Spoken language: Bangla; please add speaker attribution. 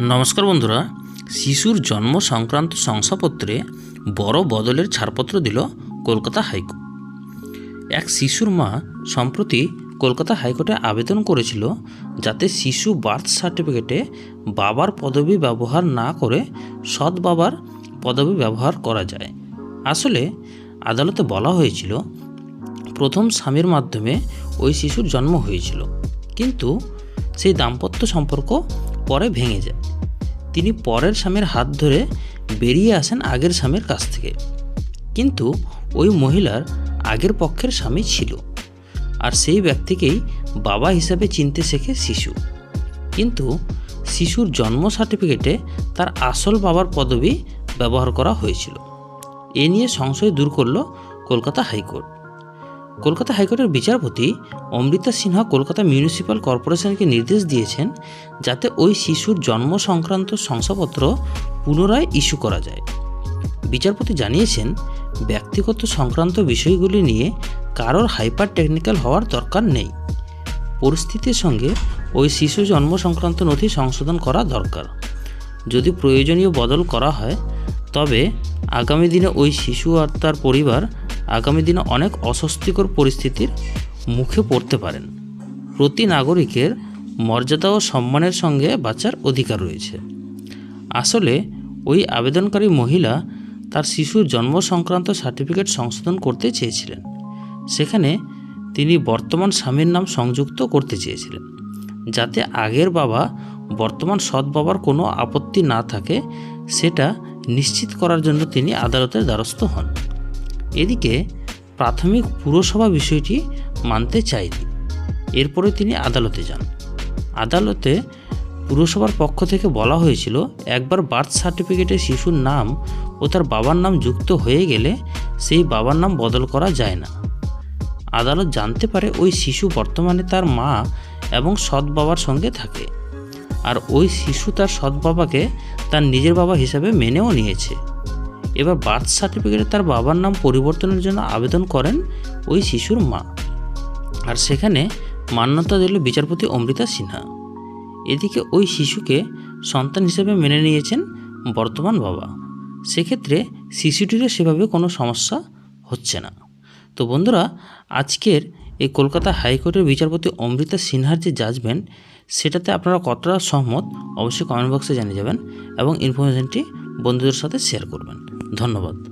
Speaker 1: নমস্কার বন্ধুরা। শিশুর জন্ম সংক্রান্ত শংসাপত্রে বড় বদলের ছাড়পত্র দিল কলকাতা হাইকোর্ট এক শিশুর মা সম্প্রতি কলকাতা হাইকোর্টে আবেদন করেছিল যাতে শিশু বার্থ সার্টিফিকেটে বাবার পদবি ব্যবহার না করে সৎ বাবার পদবি ব্যবহার করা যায়। আসলে আদালতে বলা হয়েছিল, প্রথম স্বামীর মাধ্যমে ওই শিশুর জন্ম হয়েছিল। কিন্তু সেই দাম্পত্য সম্পর্ক পরে ভেঙে যায়। তিনি পরের স্বামীর হাত ধরে বেরিয়ে আসেন আগের স্বামীর কাছ থেকে। কিন্তু ওই মহিলার আগের পক্ষের স্বামী ছিল আর সেই ব্যক্তিকেই বাবা হিসাবে চিনতে শেখে শিশু। কিন্তু শিশুর জন্ম সার্টিফিকেটে তার আসল বাবার পদবি ব্যবহার করা হয়েছিল। এ নিয়ে সংশয় দূর করল কলকাতা হাইকোর্ট। কলকাতা হাইকোর্টের বিচারপতি অমৃতা সিনহা কলকাতা মিউনিসিপ্যাল কর্পোরেশনকে নির্দেশ দিয়েছেন যাতে ওই শিশুর জন্ম সংক্রান্ত শংসাপত্র পুনরায় ইস্যু করা যায়। বিচারপতি জানিয়েছেন, ব্যক্তিগত সংক্রান্ত বিষয়গুলি নিয়ে কারোর হাইপার টেকনিক্যাল হওয়ার দরকার নেই। পরিস্থিতির সঙ্গে ওই শিশু জন্ম সংক্রান্ত নথি সংশোধন করা দরকার। যদি প্রয়োজনীয় বদল করা হয়, তবে আগামী দিনে ওই শিশু আর তার পরিবার আগামী দিনে অনেক অস্বস্তিকর পরিস্থিতির মুখে পড়তে পারেন। প্রতি নাগরিকের মর্যাদা ও সম্মানের সঙ্গে বাঁচার অধিকার রয়েছে। আসলে, ওই আবেদনকারী মহিলা তার শিশুর জন্ম সংক্রান্ত সার্টিফিকেট সংশোধন করতে চেয়েছিলেন। সেখানে তিনি বর্তমান স্বামীর নাম সংযুক্ত করতে চেয়েছিলেন, যাতে আগের বাবা বর্তমান সৎ বাবার কোনো আপত্তি না থাকে, সেটা নিশ্চিত করার জন্য তিনি আদালতের দ্বারস্থ হন। এদিকে প্রাথমিক পুরসভা বিষয়টি মানতে চায়নি এরপরে তিনি আদালতে যান। আদালতে পুরসভার পক্ষ থেকে বলা হয়েছিল, একবার বার্থ সার্টিফিকেটে শিশুর নাম ও তার বাবার নাম যুক্ত হয়ে গেলে সেই বাবার নাম বদল করা যায় না। আদালত জানতে পারে ওই শিশু বর্তমানে তার মা এবং সৎ বাবার সঙ্গে থাকে। আর ওই শিশু তার সৎ বাবাকে তার নিজের বাবা হিসাবে মেনেও নিয়েছে। এবার বার্থ সার্টিফিকেটে তার বাবার নাম পরিবর্তনের জন্য আবেদন করেন ওই শিশুর মা। আর সেখানে মান্যতা দিল বিচারপতি অমৃতা সিনহা। এদিকে ওই শিশুকে সন্তান হিসেবে মেনে নিয়েছেন বর্তমান বাবা। সেক্ষেত্রে শিশুটিরও সেভাবে কোনো সমস্যা হচ্ছে না। তো বন্ধুরা, আজকের এই কলকাতা হাইকোর্টের বিচারপতি অমৃতা সিনহার যে জাজমেন্ট সেটাতে আপনারা কতটা সহমত, অবশ্যই কমেন্ট বক্সে জানিয়ে যাবেন এবং ইনফরমেশনটি বন্ধুদের সাথে শেয়ার করবেন। ধন্যবাদ।